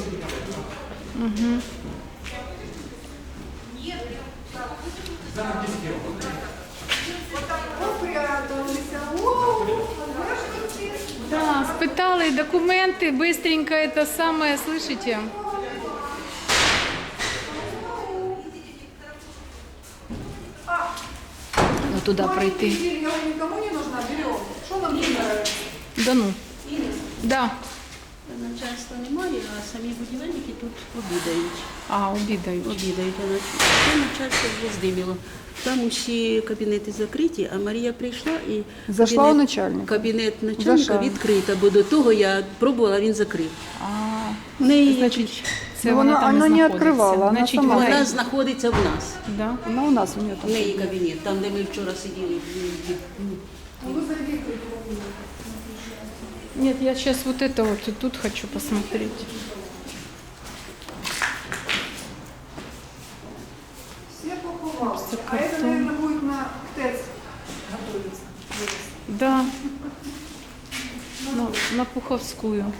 Угу. Да, спитали документи, быстренько это самое, слышите? Ну, туда пройти. Зелье никому не нужна, берем. Что нам не нравится? Да ну. Да. Начальства немає, а самі будівельники тут обідають. А, обідають. Обідають. Це начальство вже здиміло. Там усі кабінети закриті, а Марія прийшла і Зайшла кабінет, у начальника. кабінет начальника Зайшла. відкрита, бо до того я пробувала, він закрив. А, В неї значить, це Ну, вона, вона- там вона не знаходиться. відкривала, вона Значить, сама. вона... вона знаходиться в нас. Да. Она у нас у нее В там. неї кабінет, там, де ми вчора сиділи. Нет, я сейчас вот это вот и тут хочу посмотреть. Все поховал. А это, наверное, будет на ТЭЦ готовиться. Да. На, на Пуховскую.